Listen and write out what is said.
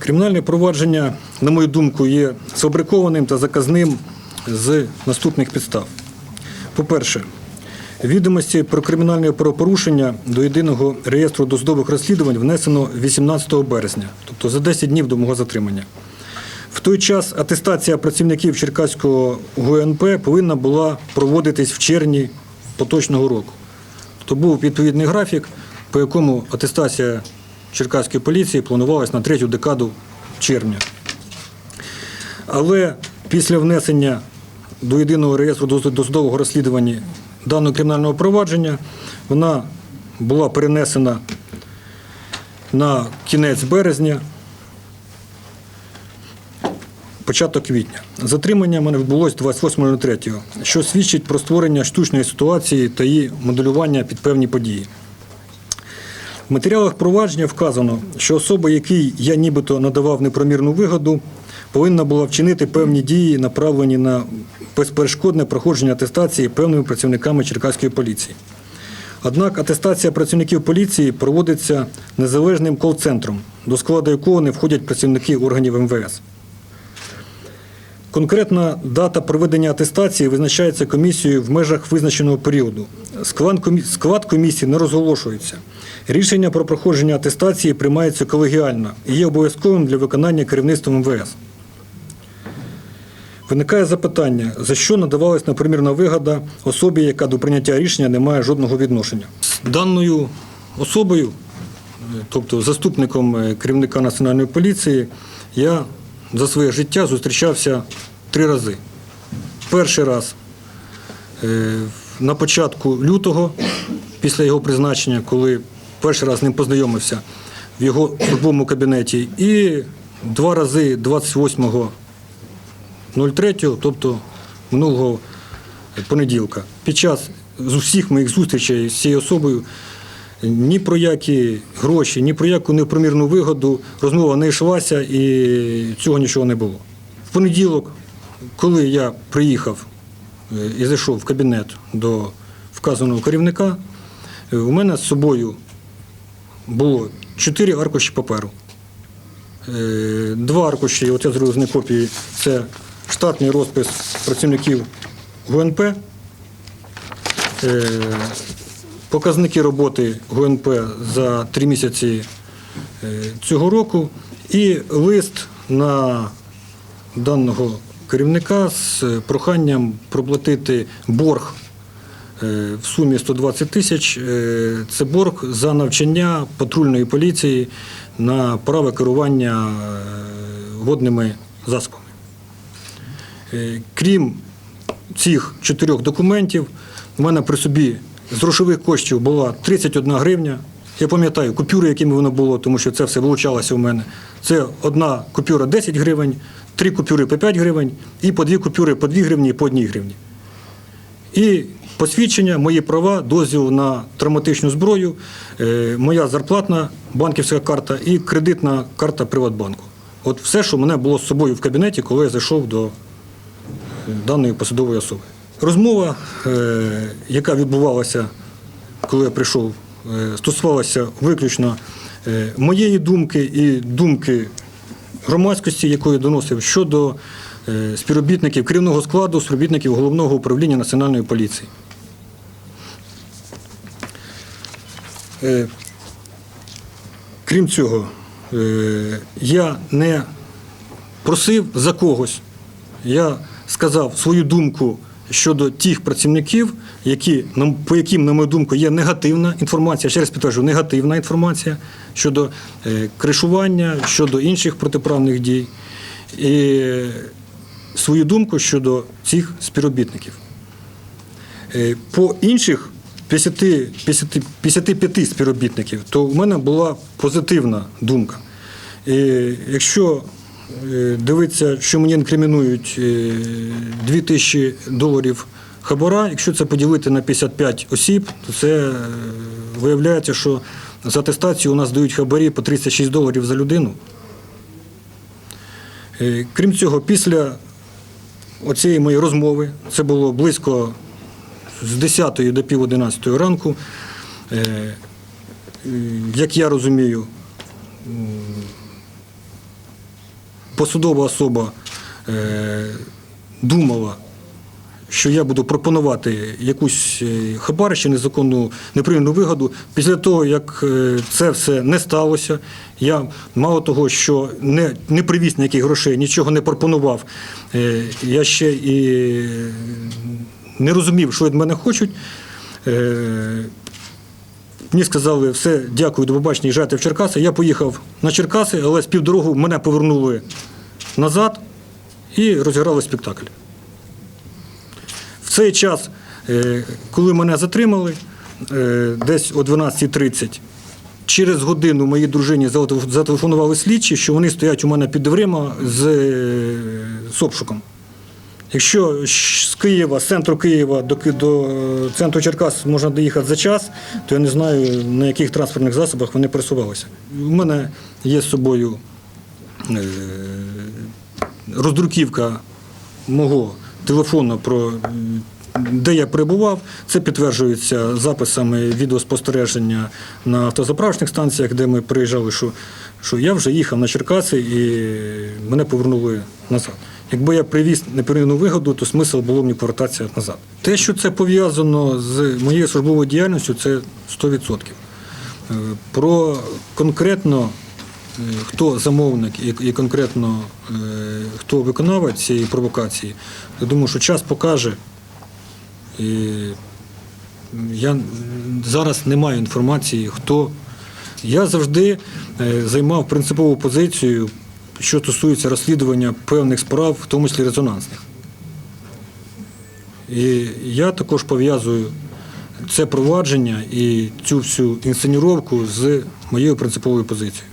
Кримінальне провадження, на мою думку, є сфабрикованим та заказним з наступних підстав. По-перше, відомості про кримінальне правопорушення до єдиного реєстру досудових розслідувань внесено 18 березня, тобто за 10 днів до мого затримання. В той час атестація працівників Черкаського ГУНП повинна була проводитись в червні поточного року. Тобто був відповідний графік, по якому атестація Черкаської поліції планувалась на третю декаду червня. Але після внесення до єдиного реєстру дос- досудового розслідування даного кримінального провадження вона була перенесена на кінець березня, початок квітня. Затримання в мене відбулось 28.03, що свідчить про створення штучної ситуації та її моделювання під певні події. В матеріалах провадження вказано, що особа, якій я нібито надавав непромірну вигоду, повинна була вчинити певні дії, направлені на безперешкодне проходження атестації певними працівниками Черкаської поліції. Однак атестація працівників поліції проводиться незалежним кол-центром, до складу якого не входять працівники органів МВС. Конкретна дата проведення атестації визначається комісією в межах визначеного періоду. Склад комісії не розголошується. Рішення про проходження атестації приймається колегіально і є обов'язковим для виконання керівництвом МВС. Виникає запитання, за що надавалась непримірна вигода особі, яка до прийняття рішення не має жодного відношення. З даною особою, тобто заступником е, керівника національної поліції, я за своє життя зустрічався три рази. Перший раз е, на початку лютого, після його призначення, коли перший раз з ним познайомився в його службовому кабінеті, і два рази 28 03, тобто минулого понеділка. Під час з усіх моїх зустрічей з цією особою ні про які гроші, ні про яку непромірну вигоду розмова не йшлася і цього нічого не було. В понеділок, коли я приїхав е, і зайшов в кабінет до вказаного керівника, е, у мене з собою було чотири аркуші паперу. Е, Два аркуші, от я з них копії, це штатний розпис працівників ГУНП, е, показники роботи ГУНП за три місяці е, цього року і лист на даного керівника з проханням проплатити борг в сумі 120 тисяч. Е, Це борг за навчання патрульної поліції на право керування е, водними засобами. Е, Крім цих чотирьох документів, у мене при собі з грошових коштів була 31 гривня. Я пам'ятаю купюри, якими воно було, тому що це все вилучалося у мене. Це одна купюра 10 гривень, три купюри по 5 гривень і по дві купюри по 2 гривні і по 1 гривні. І посвідчення, мої права, дозвіл на травматичну зброю, е, моя зарплатна банківська карта і кредитна карта Приватбанку. От все, що мене було з собою в кабінеті, коли я зайшов до даної посадової особи. Розмова, е, яка відбувалася, коли я прийшов, е, стосувалася виключно е, моєї думки і думки громадськості, яку я доносив щодо е, співробітників керівного складу, співробітників головного управління національної поліції. Крім цього, е, я не просив за когось. Я сказав свою думку щодо тих працівників, які, по яким, на мою думку, є негативна інформація, ще раз підтверджую, негативна інформація щодо е, кришування, щодо інших протиправних дій. І свою думку щодо цих співробітників. Е, По інших 50, 50, 55 співробітників, то в мене була позитивна думка. І якщо е, дивитися, що мені інкримінують е, 2 тисячі доларів хабара, якщо це поділити на 55 осіб, то це е, виявляється, що за атестацію у нас дають хабарі по 36 доларів за людину. Е, Крім цього, після оцієї моєї розмови, це було близько з 10 до пів 11 ранку, е, як я розумію, посудова особа е, думала, що я буду пропонувати якусь е, хабар чи незаконну неприємну вигоду. Після того, як це все не сталося, я мало того, що не, не привіз ніяких грошей, нічого не пропонував, я ще і не розумів, що від мене хочуть. Е, Мені сказали, все, дякую, до побачення, їжджайте в Черкаси. Я поїхав на Черкаси, але з півдорогу мене повернули назад і розіграли спектакль. В цей час, е, коли мене затримали, е, десь о 12.30, через годину моїй дружині зателефонували слідчі, що вони стоять у мене під дверима з, з обшуком. Якщо з Києва, з центру Києва до, до е, центру Черкас можна доїхати за час, то я не знаю, на яких транспортних засобах вони пересувалися. У мене є з собою е, роздруківка мого телефону про е, де я перебував. Це підтверджується записами відеоспостереження на автозаправочних станціях, де ми приїжджали, що, що я вже їхав на Черкаси і мене повернули назад. Якби я привіз непевну вигоду, то смисл було мені повертатися назад. Те, що це пов'язано з моєю службовою діяльністю, це 100%. Е, Про конкретно е, хто замовник і, конкретно е, хто виконавець цієї провокації, я думаю, що час покаже. І я зараз не маю інформації, хто. Я завжди займав принципову позицію, що стосується розслідування певних справ, в тому числі резонансних. І я також пов'язую це провадження і цю всю інсценіровку з моєю принциповою позицією.